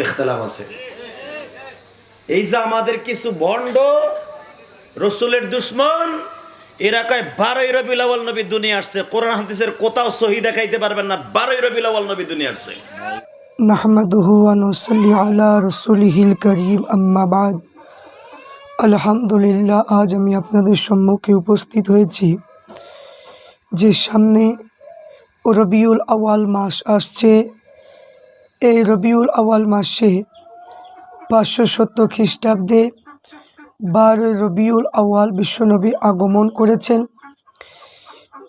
মধ্যে আছে। এই যে আমাদের কিছু বন্ড, রসুলের দুশ্মন, এরা কয়, বারোই রবি লাল নবী দুনিয়া আসছে। কোরআন হাদিসের কোথাও সহি দেখাইতে পারবেন না, বারোই রবি লাল নবী দুনিয়া আসছে। নাহমাদুহু ওয়া على رسوله الكريم اما بعد الحمد لله আজ আমি আপনাদের সম্মুখে উপস্থিত হয়েছি যে সামনে রবিউল আওয়াল মাস আসছে। এই রবিউল আওয়াল মাসে পাঁচশো সত্তর খ্রিস্টাব্দে বারোই রবিউল আওয়াল বিশ্বনবী আগমন করেছেন।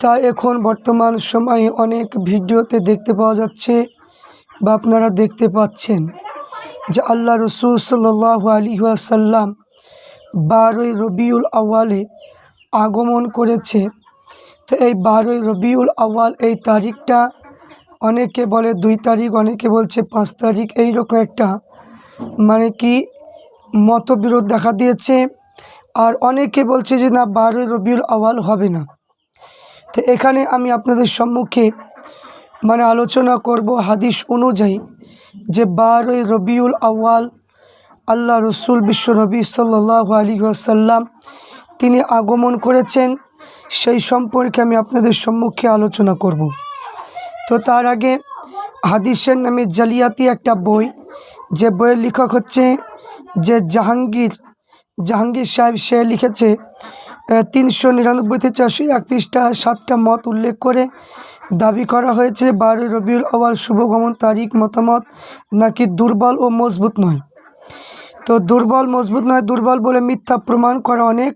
তা এখন বর্তমান সময়ে অনেক ভিডিওতে দেখতে পাওয়া যাচ্ছে বা আপনারা দেখতে পাচ্ছেন যে আল্লাহ রসুল সাল্লাহ আলী সাল্লাম বারোই রবিউল আওয়ালে আগমন করেছে। তো এই বারোই রবিউল আওয়াল এই তারিখটা অনেকে বলে দুই তারিখ, অনেকে বলছে পাঁচ তারিখ, এইরকম একটা মানে কি মতবিরোধ দেখা দিয়েছে। আর অনেকে বলছে যে না, বারোই রবিউল আওয়াল হবে না। তো এখানে আমি আপনাদের সম্মুখে মানে আলোচনা করব হাদিস অনুযায়ী যে বারোই রবিউল আওয়াল আল্লাহ রসুল বিশ্বনবী সাল্লাহ আলী আসাল্লাম তিনি আগমন করেছেন। সেই সম্পর্কে আমি আপনাদের সম্মুখে আলোচনা করব। তো তার আগে হাদিসের নামে জালিয়াতি একটা বই, যে বইয়ের লেখক হচ্ছে যে জাহাঙ্গীর জাহাঙ্গীর সাহেব সে লিখেছে তিনশো নিরানব্বই থেকে চারশো এক পৃষ্ঠা সাতটা মত উল্লেখ করে দাবি করা হয়েছে, বারোই রবিউল আওয়াল শুভগমন তারিখ মতামত নাকি দুর্বল ও মজবুত নয়। তো দুর্বল, মজবুত নয়, দুর্বল বলে মিথ্যা প্রমাণ করা অনেক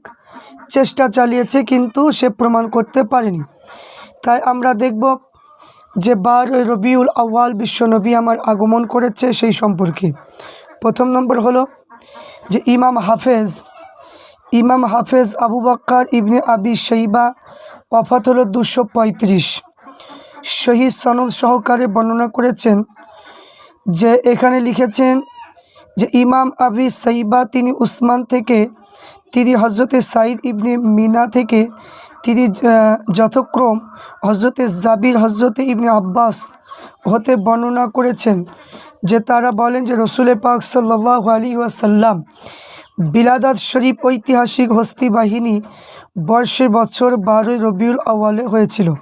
চেষ্টা চালিয়েছে, কিন্তু সে প্রমাণ করতে পারেনি। তাই আমরা দেখব যে বারোই রবিউল আওয়াল বিশ্বনবী আমার আগমন করেছে সেই সম্পর্কে। প্রথম নম্বর হলো যে ইমাম হাফেজ ইমাম হাফেজ আবু বাক্কার ইবনে আবি শৈবা ওয়াফাত হলো দুশো পঁয়ত্রিশ। শহীদ সনদ সহকারে বর্ণনা করেছেন যে এখানে লিখেছেন যে ইমাম আবি সাইবা তিনি উসমান থেকে, তিনি হজরতে সাইদ ইবনে মিনা থেকে তিনি যথাক্রম হজরতে জাবির হজরতে ইবনে আব্বাস হতে বর্ণনা করেছেন যে তারা বলেন যে রসুল পাক সাল্লাহ আলী ওয়াসাল্লাম বিলাদাত শরীফ ঐতিহাসিক হস্তি বাহিনী বর্ষে বছর বারোই রবিউল আওয়ালে হয়েছিল।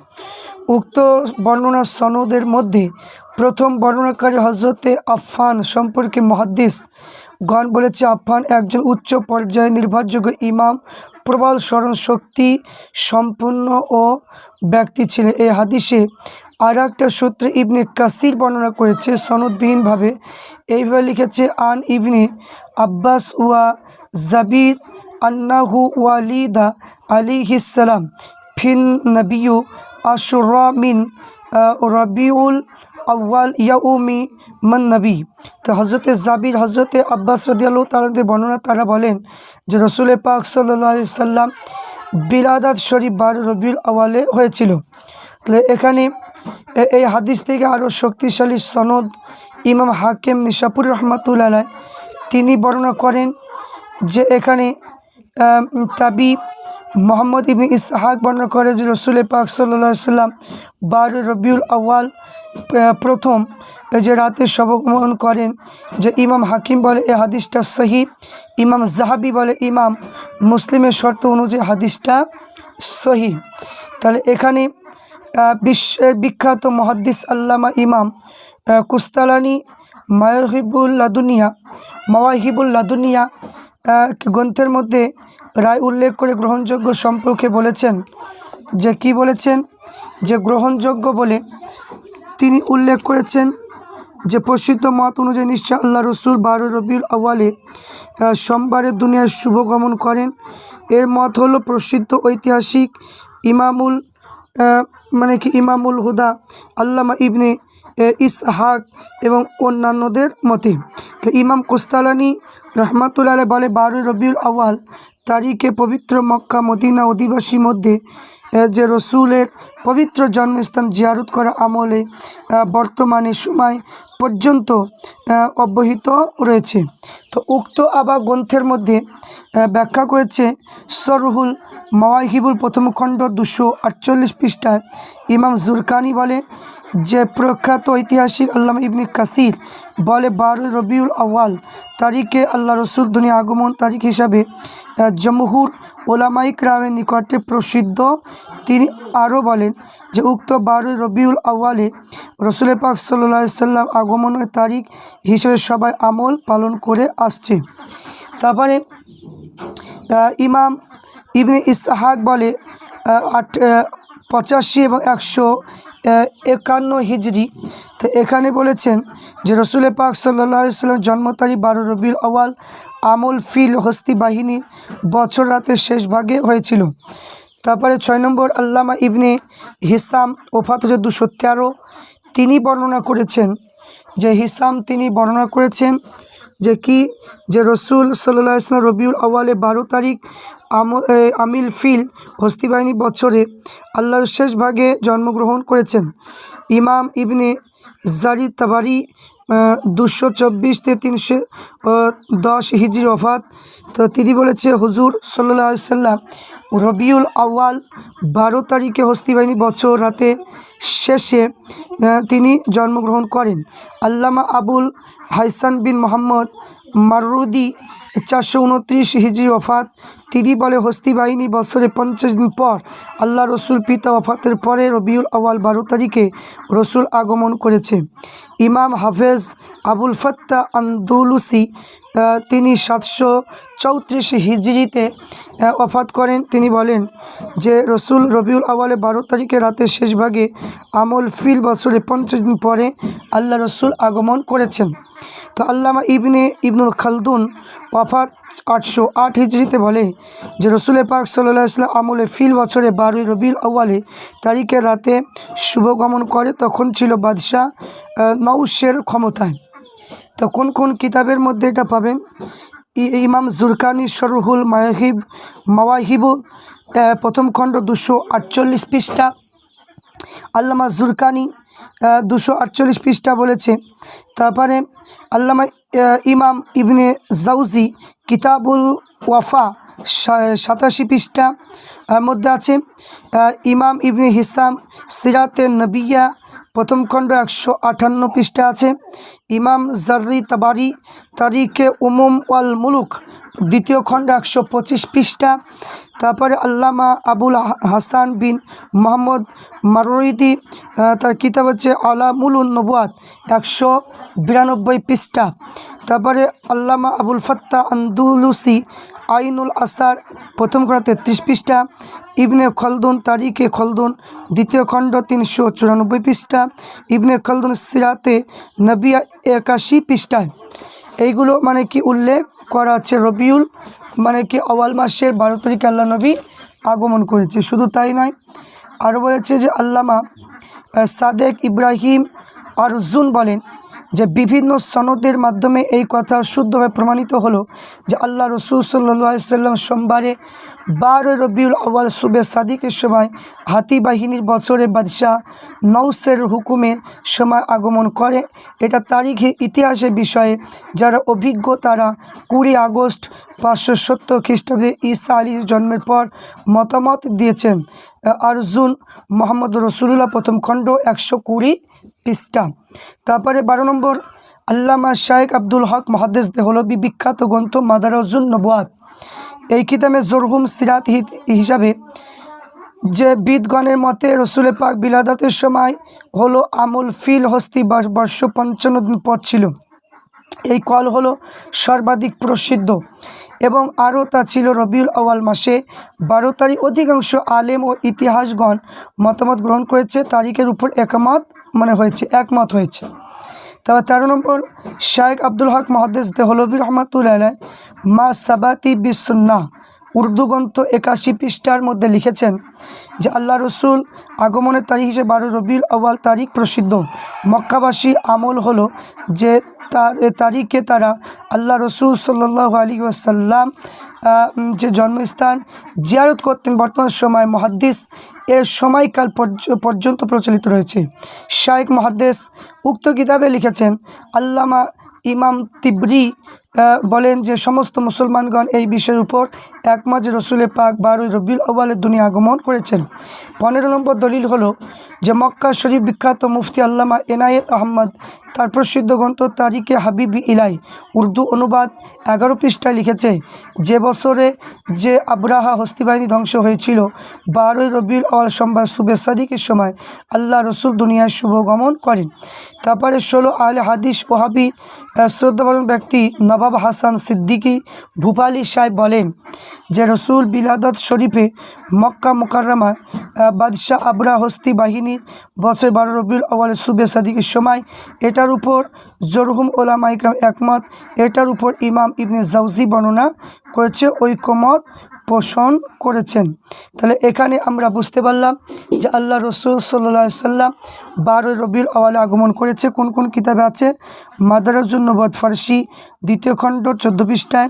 উক্ত বর্ণনা সনদের মধ্যে প্রথম বর্ণনাকারী হজরতে আফফান সম্পর্কে মহাদ্দিস গণ বলেছে আফফান, একজন উচ্চ পর্যায়ে নির্ভরযোগ্য ইমাম, প্রবল স্মরণ শক্তি সম্পূর্ণ ও ব্যক্তি ছিলেন। এই হাদিসে আর একটা সূত্রে ইবনে কাসির বর্ণনা করেছে, সনদবিহীনভাবে এইভাবে লিখেছে, আন ইবনে আব্বাস ওয়া জাবির আন্নাহু ওয়ালিদা আলিহিসালাম ফিন নবিউ আশুরা মিন রবিউল আউ্য়াল ইয়াউমি মান নবী। তো হজরতে জাবির হজরতে আব্বাস তালাদের বর্ণনা তারা বলেন যে রসুল পাক সাল্লাহ সাল্লাম বিলাদাত শরীফ বার রবিউল আওয়ালে হয়েছিল। তাহলে এখানে এই হাদিস থেকে আরও শক্তিশালী সনদ ইমাম হাকিম নিশাপুর রহমাতুল্লাহ তিনি বর্ণনা করেন যে এখানে তাবি মোহাম্মদ ইবনে ইসহাক বর্ণনা করে যে রসুল পাক সাল্লাহ সাল্লাম বারো রবিউল আওয়াল প্রথম যে রাতে শবগমন করেন, যে ইমাম হাকিম বলে এ হাদিসটা সহি, ইমাম জাহাবি বলে ইমাম মুসলিমের শর্ত অনুযায়ী হাদিসটা সহি। তাহলে এখানে বিশ্বের বিখ্যাত মহাদ্দিস আল্লামা ইমাম কুস্তালানি মায়হিবুল লাদুনিয়া, মাওয়াহিবুল লাদুনিয়া গ্রন্থের মধ্যে রায় উল্লেখ করে গ্রহণযোগ্য সম্পর্কে বলেছেন যে কি বলেছেন? যে গ্রহণযোগ্য বলে তিনি উল্লেখ করেছেন যে প্রসিদ্ধ মত অনুযায়ী নিশ্চয় আল্লাহ রসুল বারো রবিউল আওয়ালে সোমবারে দুনিয়ার শুভগমন করেন। এর মত হলো প্রসিদ্ধ ঐতিহাসিক ইমামুল মানে কি ইমামুল হুদা, আল্লামা ইবনে ইসহাক এবং অন্যান্যদের মতে। তো ইমাম কোস্তালানি রহমাতুল্লাহ বলে বারো রবিউল আওয়াল তারিখে পবিত্র মক্কা, মদিনা অধিবাসী মধ্যে যে রসুলের পবিত্র জন্মস্থান জিয়ারত করা আমলে বর্তমানে সময় পর্যন্ত অব্যাহিত রয়েছে। তো উক্ত আবা গ্রন্থের মধ্যে ব্যাখ্যা করেছে সরহুল মাওয়াহিবুল প্রথম খণ্ড দুশো আটচল্লিশ পৃষ্ঠায় ইমাম জুরকানি বলে, যে প্রখ্যাত ঐতিহাসিক আল্লামা ইবনে কাসির বলে, বারোই রবিউল আওয়াল তারিখে আল্লাহ রসুল দুনিয়া আগমন তারিখ হিসাবে জমহুর ওলামাইক রামের নিকটে প্রসিদ্ধ। তিনি আরও বলেন যে, উক্ত বারোই রবিউল আওয়ালে রসুল পাক সাল্লা সাল্লাম আগমনের তারিখ হিসেবে সবাই আমল পালন করে আসছে। তারপরে ইমাম ইবনে ইসহাক বলে আট পঁচাশি এবং একশো একান্ন হিজড়ি তো এখানে বলেছেন যে রসুল পাক সাল্লাহ সাল্লাম জন্ম তারিখ বারো রবিউল আওয়াল আমল, ফিল, হস্তি বাহিনী বছর রাতের শেষ ভাগে হয়েছিল। তারপরে ছয় নম্বর আল্লামা ইবনে হিসাম, ওফাত দুশো তেরো, তিনি বর্ণনা করেছেন যে হিসাম তিনি বর্ণনা করেছেন যে কি? যে রসুল সাল্লাহ ইসলাম রবিউল আওয়ালে বারো তারিখ আমিল ফিল হস্তি বাহিনী বছরে আল্লাহর শেষ ভাগে জন্মগ্রহণ করেছেন। ইমাম ইবনে জারি তাবারি দুশো চব্বিশ থেকে তিনশো দশ হিজরি ওফাত। তো তিনি বলেছে, হুজুর সাল্লাহ সাল্লাম রবিউল আওয়াল বারো তারিখে হস্তিবাহিনী বছর রাতে শেষে তিনি জন্মগ্রহণ করেন। আল্লামা আবুল হাইসান বিন মোহাম্মদ মারুদি, চারশো উনত্রিশ হিজি ওফাত। তিনি বলে, হস্তি বাহিনী বছরে পঞ্চাশ দিন পর আল্লাহ রসুল পিতা ওফাতের পরে রবিউল আওয়াল বারো তারিখে রসুল আগমন করেছে। ইমাম হাফেজ আবুল ফত্তা আন্দুলুসি তিনি সাতশো চৌত্রিশ হিজড়িতে অফাত করেন। তিনি বলেন যে, রসুল রবিউল আওয়ালে বারো তারিখে রাতের শেষ ভাগে আমল ফিল বছরে পঞ্চাশ দিন পরে আল্লাহ রসুল আগমন করেছেন। তো আল্লামা ইবনে ইবনুল খালদুন ওয়াফাত আটশো আট হিজড়িতে বলে যে, রসুল পাক সাল্লাহ ইসলাম আমলে ফিল বছরে বারোই রবিউল আওয়ালে তারিখে রাতে শুভগমন করে, তখন ছিল বাদশাহ নৌশের ক্ষমতায়। তো কোন কোন কিতাবের মধ্যে এটা পাবেন? ইমাম জুরকানি শরহুল মায়াহিব মাওয়াহিব প্রথম খণ্ড দুশো আটচল্লিশ পৃষ্ঠা। আল্লামা জুরকানি দুশো আটচল্লিশ পৃষ্ঠা বলেছে। তারপরে আল্লামা ইমাম ইবনে জাউজি, কিতাবুল ওয়াফা সাতাশি পৃষ্ঠা মধ্যে আছে। ইমাম ইবনে হিসাম, সিরাতে নবিয়া প্রথম খণ্ড একশো আটান্ন পৃষ্ঠা আছে। ইমাম জার্রি তাবারি তারিখে উমুম ওয়াল মুলুক দ্বিতীয় খণ্ড একশো পঁচিশ পৃষ্ঠা। তারপরে আল্লামা আবুল হাসান বিন মোহাম্মদ মারুইদি আহ, তার কিতাব হচ্ছে আলামুল নবাত একশো বিরানব্বই পৃষ্ঠা। তারপরে আল্লামা আবুল ফত্তা আন্দুলুসি আইনুল আসার প্রথম খণ্ড তেত্রিশ পৃষ্ঠা, ইবনে খলদুন তারিখে খলদুন, দ্বিতীয় খণ্ড তিনশো চুরানব্বই পৃষ্ঠা, ইবনে খলদুন সিরাতে নবিয়া একাশি পৃষ্ঠায়। এইগুলো মানে কি উল্লেখ করা আছে রবিউল মানে কি আওয়াল মাসের বারো তারিখে আল্লাহ নবী আগমন করেছে। শুধু তাই নয়, আরও বলেছে যে আল্লামা সাদেক ইব্রাহিম আরজুন বলেন যে বিভিন্ন সনদের মাধ্যমে এই কথা শুদ্ধভাবে প্রমাণিত হলো যে আল্লাহ রসুল সাল্লাহ সাল্লাম সোমবারে বারো রবিউল আওয়াল সুবে সাদিকের সময় হাতি বাহিনীর বছরে বাদশাহ নৌসের হুকুমের সময় আগমন করে। এটা তারিখে ইতিহাসের বিষয়ে যারা অভিজ্ঞ তারা কুড়ি আগস্ট পাঁচশো সত্তর খ্রিস্টাব্দে ঈসা আলীর জন্মের পর মতামত দিয়েছেন। আরজুন মোহাম্মদ রসুল্লাহ প্রথম খণ্ড একশো কুড়ি পৃষ্ঠা। তারপরে বারো নম্বর আল্লামা শাহেক আব্দুল হক মহাদেশ দেহলবি বিখ্যাত গ্রন্থ মাদারজুন নবাদ এই কিতাবে জরহুম সিরাত হিসাবে যে বিদগণের মতে রসুল পাক বিলাদাতের সময় হলো আমুল ফিল হস্তি বর্ষ পঞ্চান্ন পর ছিল। এই কল হলো সর্বাধিক প্রসিদ্ধ এবং আরও তা ছিল রবিউল আওয়াল মাসে। বারো তারিখ অধিকাংশ আলেম ও ইতিহাসগণ মতামত গ্রহণ করেছে, তারিখের উপর একমত মানে হয়েছে, একমত হয়েছে। তবে তেরো নম্বর শায়েক আব্দুল হক মহাদেস দেহলবী রহমাতুল্লাহ মা সাবাতি বিসুন্না উর্দু গ্রন্থ একাশি পৃষ্ঠার মধ্যে লিখেছেন যে আল্লাহ রসুল আগমনের তারিখ হিসেবে বারো রবিউল আওয়াল তারিখ প্রসিদ্ধ। মক্কাবাসী আমল হলো যে তার তারিখে তারা আল্লাহ রসুল সাল্লাহ আলী ওয়াসাল্লাম যে জন্মস্থান জিয়ারত করতেন বর্তমান সময় মহাদ্দিস, এর সময়কাল পর্য- পর্যন্ত প্রচলিত রয়েছে। শায়েক মহাদ্দেস উক্ত কিতাবে লিখেছেন, আল্লামা ইমাম তিবরি বলেন যে সমস্ত মুসলমানগণ এই বিষয়ের উপর একমাঝে রসুলের পাক বারোই রবিউল আউ্বালের দুনিয়া আগমন করেছেন। পনেরো নম্বর দলিল হলো যে মক্কা শরীফ বিখ্যাত মুফতি আল্লামা এনায়েত আহমদ, তার প্রসিদ্ধ গ্রন্থ তারিখে হাবিব ইলাই উর্দু অনুবাদ এগারো পৃষ্ঠায় লিখেছে, যে বছরে যে আবরাহা হস্তিবাহিনী ধ্বংস হয়েছিল, বারোই রবিউল আওয়াল সোমবার সুবে সাদিকের সময় আল্লাহ রসুল দুনিয়ায় শুভগমন করেন। তারপরে ষোলো আল হাদিস ওহাবি শ্রদ্ধাবান ব্যক্তি নবাব হাসান সিদ্দিকী ভূপালি সাহেব বলেন যে রসুল বিলাদত শরীফে মক্কা মোকাররমায় বাদশাহ আবরা হস্তি বাহিনী বছর বারো রবিউল আওয়ালের সুবে সাদিকের সময় এটার উপর জরহুম ওলামা ইকরাম একমত, এটার উপর ইমাম ইবনে জাউজি বর্ণনা করেছে ঐকমত পোষণ করেছেন। তাহলে এখানে আমরা বুঝতে পারলাম যে আল্লাহ রসুল সাল্লা সাল্লাম বারোই রবিউল আওয়ালে আগমন করেছে, কোন কোন কিতাবে আছে? মাদারাজুন্নবদ ফার্সি, দ্বিতীয় খণ্ড চোদ্দ পৃষ্ঠায়।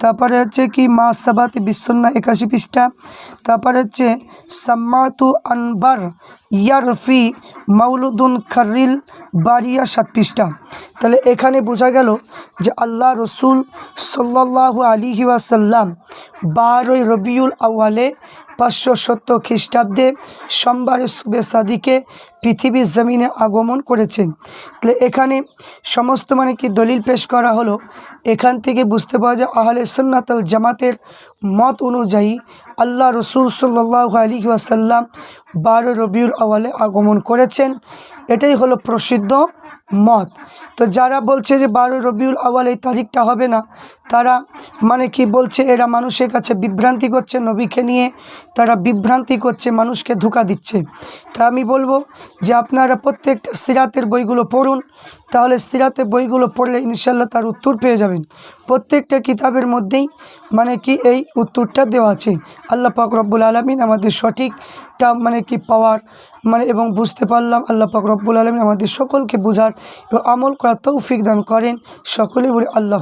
তারপরে হচ্ছে কি, মা সাবাত বিশ্বন্না একাশি পৃষ্ঠা। তারপরে হচ্ছে সাম্মাতু আনবার ইয়ারফি মাউলুদুন খারিল বারিয়া সাত পৃষ্ঠা। তাহলে এখানে বোঝা গেল যে আল্লাহ রসুল সাল্লাহ আলিহি ওয়াসাল্লাম বারোই রবিউল আওয়ালে পাঁচশো সত্তর খ্রিস্টাব্দে সোমবারে সুবে সাদিকে পৃথিবীর জমিনে আগমন করেছেন। তাহলে এখানে সমস্ত মানে কি দলিল পেশ করা হলো? এখান থেকে বুঝতে পাওয়া যায় আহলে সুন্নাতাল জামাতের মত অনুযায়ী আল্লাহ রসুল সাল্লাহ আলী ওয়াসাল্লাম বারো রবিউল আওয়ালে আগমন করেছেন। এটাই হলো প্রসিদ্ধ মত। তো যারা বলছে যে বারো রবিউল আওয়াল এই তারিখটা হবে না তারা মানে কি বলছে, এরা মানুষের কাছে বিভ্রান্তি করছে নবীকে নিয়ে, তারা বিভ্রান্তি করছে, মানুষকে ধোকা দিচ্ছে। তা আমি বলব যে আপনারা প্রত্যেকটা সিরাতের বইগুলো পড়ুন, তাহলে সিরাতের বইগুলো পড়লে ইনশাল্লাহ তার উত্তর পেয়ে যাবেন। প্রত্যেকটা কিতাবের মধ্যেই মানে কি এই উত্তরটা দেওয়া আছে। আল্লাহ পাক রব্বুল আলমিন আমাদের সঠিকটা মানে কি পাওয়ার মানে এবং বুঝতে পারলাম, আল্লাহ পাক রব্বুল আলমিন আমাদের সকলকে বোঝার এবং আমল করার তৌফিক দান করেন। সকলে বলে আল্লাহ